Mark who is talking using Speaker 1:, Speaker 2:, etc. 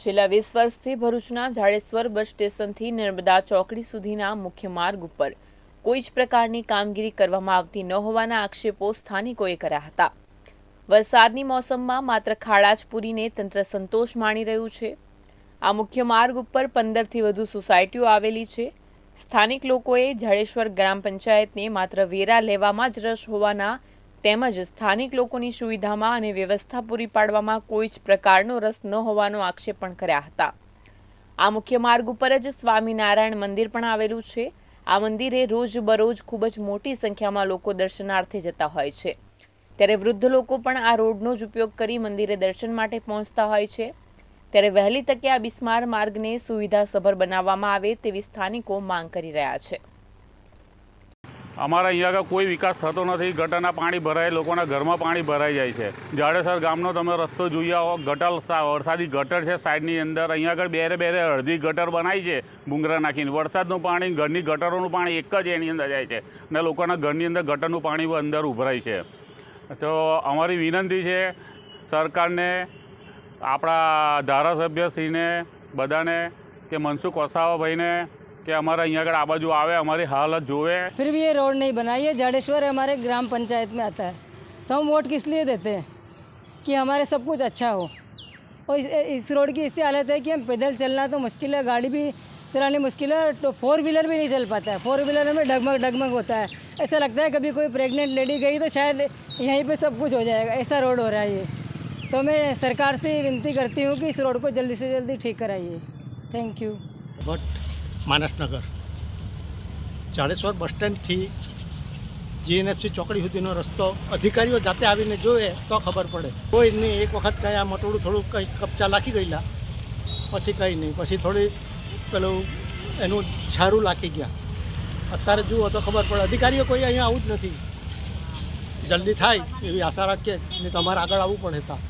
Speaker 1: છેલ્લા વીસ વર્ષથી ભરૂચના જાડેશ્વર બસ સ્ટેશનથી નર્મદા ચોકડી સુધીના મુખ્ય માર્ગ ઉપર કોઈ જ પ્રકારની કામગીરી કરવામાં આવતી ન હોવાના આક્ષેપો સ્થાનિકોએ કર્યા હતા. વરસાદની મોસમમાં માત્ર ખાડા જ પૂરીને તંત્ર સંતોષ માણી રહ્યું છે. આ મુખ્ય માર્ગ ઉપર પંદરથી વધુ સોસાયટીઓ આવેલી છે. સ્થાનિક લોકોએ જાડેશ્વર ગ્રામ પંચાયતને માત્ર વેરા લેવામાં જ રસ હોવાના તેમજ સ્થાનિક લોકોની સુવિધામાં અને વ્યવસ્થા પૂરી પાડવામાં કોઈ જ પ્રકારનો રસ ન હોવાનો આક્ષેપ પણ કર્યા હતા. આ મુખ્ય માર્ગ ઉપર જ સ્વામિનારાયણ મંદિર પણ આવેલું છે. આ મંદિરે રોજ બરોજ ખૂબ જ મોટી સંખ્યામાં લોકો દર્શનાર્થે જતા હોય છે. ત્યારે વૃદ્ધ લોકો પણ આ રોડનો જ ઉપયોગ કરી મંદિરે દર્શન માટે પહોંચતા હોય છે. ત્યારે વહેલી તકે આ બિસ્માર માર્ગને સુવિધાસભર બનાવવામાં આવે તેવી સ્થાનિકો માંગ કરી રહ્યા છે.
Speaker 2: અમારા અહીંયા આગળ કોઈ વિકાસ થતો નથી. ગટરના પાણી ભરાય, લોકોના ઘરમાં પાણી ભરાઈ જાય છે. જાડેસર ગામનો તમે રસ્તો જોઈ આવો ગટર વરસાદી ગટર છે સાઈડની અંદર. અહીંયા આગળ બેરે બેરે અડધી ગટર બનાવી છે ભૂંગરા નાખીને. વરસાદનું પાણી, ઘરની ગટરોનું પાણી એક જ એની અંદર જાય છે અને લોકોના ઘરની અંદર ગટરનું પાણી અંદર ઉભરાય છે. તો અમારી વિનંતી છે સરકારને, આપણા ધારાસભ્યશ્રીને બધાને કે મનસુખ વસાવાભાઈને કે અમારા અહીંયા આગળ આ બાજુ આવે અમારી હાલત જોવે
Speaker 3: फिर भी ये रोड नहीं बना ये जाडेश्वर हमारे ग्राम पंचायत में आता है तो हम वोट किस लिए देते हैं कि हमारे सब कुछ अच्छा हो और इस, इस रोड की ऐसी हालत है कि हम पैदल चलना तो मुश्किल है गाड़ी भी चलानी मुश्किल है तो फोर व्हीलर भी नहीं चल पाता है फोर व्हीलर में डगमग डगमग होता है ऐसा लगता है कभी कोई प्रेग्नेंट लेडी गई तो शायद यहीं पे सब कुछ हो जाएगा ऐसा रोड हो रहा है ये तो मैं सरकार से विनती करती हूँ कि इस रोड को जल्दी से जल्दी ठीक कराइए thank you
Speaker 4: Bhatt Manasnagar Jadeshwar bus સ્ટેન્ડથી GNFC ચોકડી સુધીનો રસ્તો અધિકારીઓ જાતે આવીને જોવે તો ખબર પડે. કોઈ નહીં, એક વખત કંઈ આ મટોડું થોડું કંઈ કપચા લાખી ગયેલા. પછી કંઈ નહીં, પછી થોડી પેલું એનું છારું લાખી ગયા. અત્યારે જુઓ તો ખબર પડે, અધિકારીઓ કોઈ અહીંયા આવું જ નથી. જલ્દી થાય એવી આશા રાખીએ નહીં તમારે આગળ આવવું પડે તા.